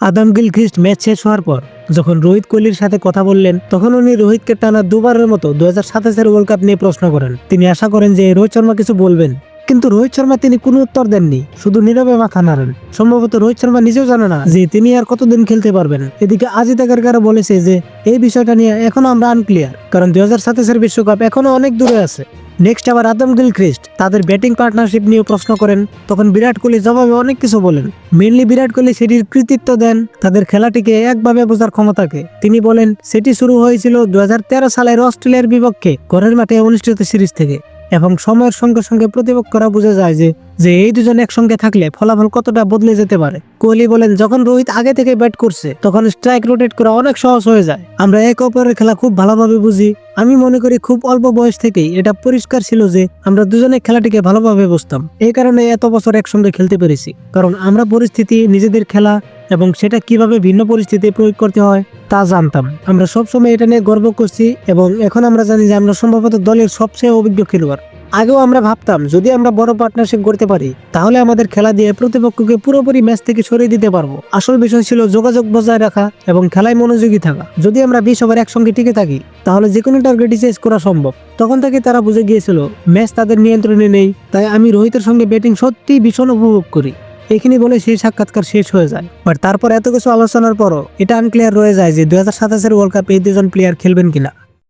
Adam গিলখ্রিস্ট match শেষ হওয়ার পর যখন রোহিত কোহলির সাথে কথা বললেন, তখন উনি রোহিতকে টানা দুবারের মতো দু হাজার সাতাশের ওয়ার্ল্ড কাপ নিয়ে প্রশ্ন করেন। তিনি আশা করেন যে রোহিত শর্মা কিছু বলবেন। কিন্তু রোহিত শর্মা তিনি কোনো উত্তর দেননি, শুধু নীরবে মাথা নাড়েন। সম্ভবত রোহিত শর্মা নিজেও জানে না যে তিনি আর কতদিন খেলতে পারবেন। এদিকে আজিত আগারকারও বলেছে যে, এই বিষয়টা নিয়ে এখনও আমরা আনক্লিয়ার কারণ দুই হাজার সাতাশের বিশ্বকাপ এখনও অনেক দূরে আছে। নেক্সট আবার আদম গিলক্রিস্ট, তাদের ব্যাটিং পার্টনারশিপ নিয়ে প্রশ্ন করেন। তখন বিরাট কোহলি জবাবে অনেক কিছু বলেন। মেনলি বিরাট কোহলি সেটির কৃতিত্ব দেন, তাদের খেলাটিকে একভাবে বোঝার ক্ষমতাকে। তিনি বলেন, সেটি শুরু হয়েছিল দু হাজার তেরো সালের অস্ট্রেলিয়ার বিপক্ষে, ঘরের মাঠে অনুষ্ঠিত সিরিজ থেকে। এবং সময়ের সঙ্গে সঙ্গে প্রতিপক্ষরা বোঝা যায় যে যে এই দুজন একসঙ্গে থাকলে ফলাফল কতটা বদলে যেতে পারে। কোহলি বলেন, যখন রোহিত আগে থেকে ব্যাট করছে, তখন স্ট্রাইক রোটেট করা অনেক সহজ হয়ে যায়। আমরা এক অপরের খেলা খুব ভালোভাবে বুঝি। আমি মনে করি খুব অল্প বয়স থেকেই এটা পরিষ্কার ছিল যে, আমরা দুজনে খেলাটিকে ভালোভাবে বুঝতাম। এই কারণে এত বছর একসঙ্গে খেলতে পেরেছি। কারণ আমরা পরিস্থিতি, নিজেদের খেলা এবং সেটা কীভাবে ভিন্ন পরিস্থিতিতে প্রয়োগ করতে হয়, তা জানতাম। আমরা সবসময় এটা নিয়ে গর্ব করছি এবং এখন আমরা জানি যে আমরা সম্ভবত দলের সবচেয়ে অভিজ্ঞ খেলোয়াড়। আগেও আমরা ভাবতাম, যদি আমরা বড় পার্টনারশিপ করতে পারি, তাহলে আমাদের খেলা দিয়ে প্রতিপক্ষকে পুরোপুরি ম্যাচ থেকে সরিয়ে দিতে পারব। আসল বিষয় ছিল যোগাযোগ বজায় রাখা এবং খেলায় মনোযোগী থাকা। যদি আমরা বিশ ওভার একসঙ্গে টিকে থাকি, তাহলে যে কোনো টার্গেটই চেস করা সম্ভব। তখন থেকে তারা বুঝে গিয়েছিল, ম্যাচ তাদের নিয়ন্ত্রণে নেই, তাই আমি রোহিতের সঙ্গে ব্যাটিং সত্যিই ভীষণ উপভোগ করি। এখানে বলে সেই সাক্ষাৎকার শেষ হয়ে যায়। বাট তারপর এত কিছু আলোচনার পরও এটা আনক্লিয়ার রয়ে যায় যে দু হাজার সাতাশের ওয়ার্ল্ড কাপে এই দুজন প্লেয়ার খেলবেন কিনা।